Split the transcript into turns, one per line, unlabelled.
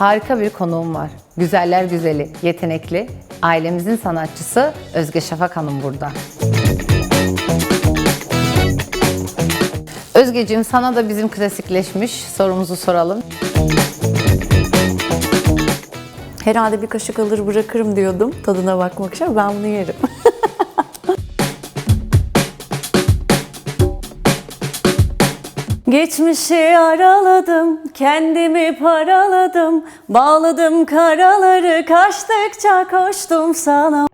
Harika bir konuğum var. Güzeller güzeli, yetenekli, ailemizin sanatçısı Özge Şafak Hanım burada. Özgeciğim sana da bizim klasikleşmiş sorumuzu soralım.
Herhalde bir kaşık alır bırakırım diyordum tadına bakmak için. Ben bunu yerim. Geçmişi araladım, kendimi paraladım, bağladım karaları, kaçtıkça koştum sana.